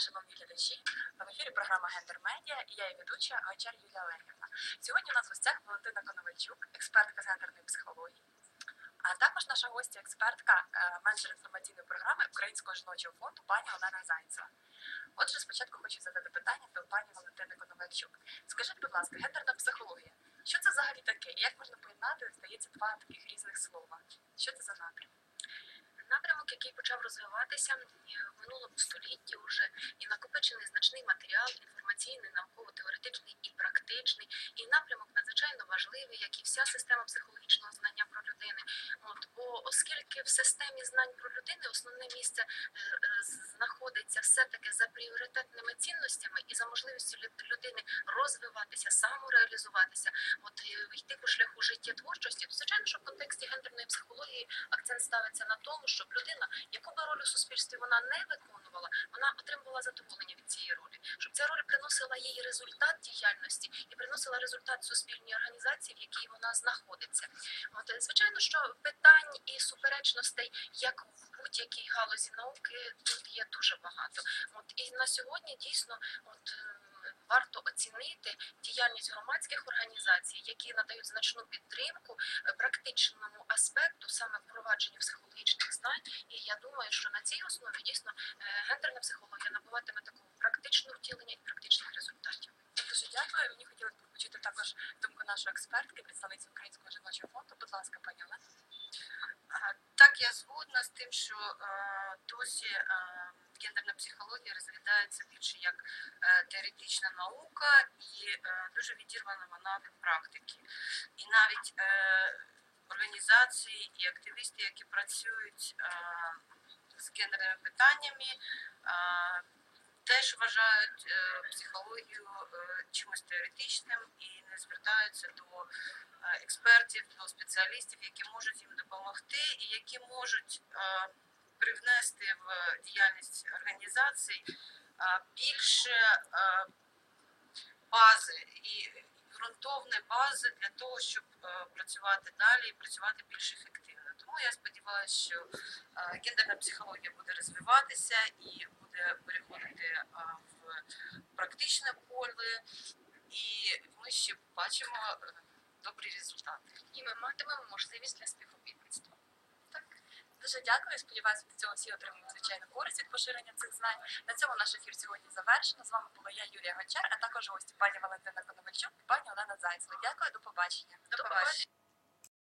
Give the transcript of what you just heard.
шановні глядачі. В ефірі програма Гендер Медіа і я її ведуча Гончар Юлія Олегівна. Сьогодні у нас в гостях Валентина Коновальчук, експертка з гендерної психології, а також наша гостя, експертка, е, менеджер інформаційної програми Українського жіночого фонду пані Олена Зайцева. Отже, спочатку хочу задати питання до пані Валентини Коновальчук. Скажіть, будь ласка, гендерна психологія. Що це взагалі таке? Як можна поєднати, здається, два таких різних слова? Що це за напрям? Напрямок, який почав розвиватися е, в минулому столітті, уже і накопичений значний матеріал інформаційний, науково-теоретичний і практичний, і напрямок надзвичайно важливий, як і вся система психологічного знання про людини. От бо оскільки в системі знань про людини основне місце е, знаходиться все-таки за пріоритетними цінностями і за можливістю людини розвиватися, самореалізуватися, от е, йти по шляху життєтворчості, то звичайно, що в контексті гендерної психології ставиться на тому, щоб людина, яку би роль у суспільстві вона не виконувала, вона отримувала задоволення від цієї ролі, щоб ця роль приносила їй результат діяльності і приносила результат суспільній організації, в якій вона знаходиться. От звичайно, що питань і суперечностей, як в будь-якій галузі науки, тут є дуже багато. От і на сьогодні дійсно, от. Варто оцінити діяльність громадських організацій, які надають значну підтримку е, практичному аспекту, саме впровадженню психологічних знань. І я думаю, що на цій основі дійсно е, гендерна психологія набуватиме такого практичного втілення і практичних результатів. Дуже дякую. Мені хотілося б почути також думку нашої експертки, представниці Українського жіночого фонду. Будь ласка, пані Олена. Так, я згодна з тим, що е, досі е, гендерна психологія розглядається більше як е, теоретична наука і е, дуже відірвана вона від практики. І навіть е, організації і активісти, які працюють з гендерними питаннями, теж вважають психологію чимось теоретичним і не звертаються до експертів, до спеціалістів, які можуть їм допомогти і які можуть привнести в діяльність організацій більше бази і ґрунтовної бази для того, щоб працювати далі і працювати більш ефективно. Тому я сподіваюся, що гендерна психологія буде розвиватися і буде переходити в практичне поле, і ми ще побачимо е, добрі результати. І ми матимемо можливість для співробітництва. Дуже дякую. Сподіваюся, від цього всі отримують звичайно користь від поширення цих знань. На цьому наш ефір сьогодні завершено. З вами була я, Юлія Гончар, а також гості пані Валентина Коновальчук пані Олена Зайцева. Дякую, до побачення. До побачення.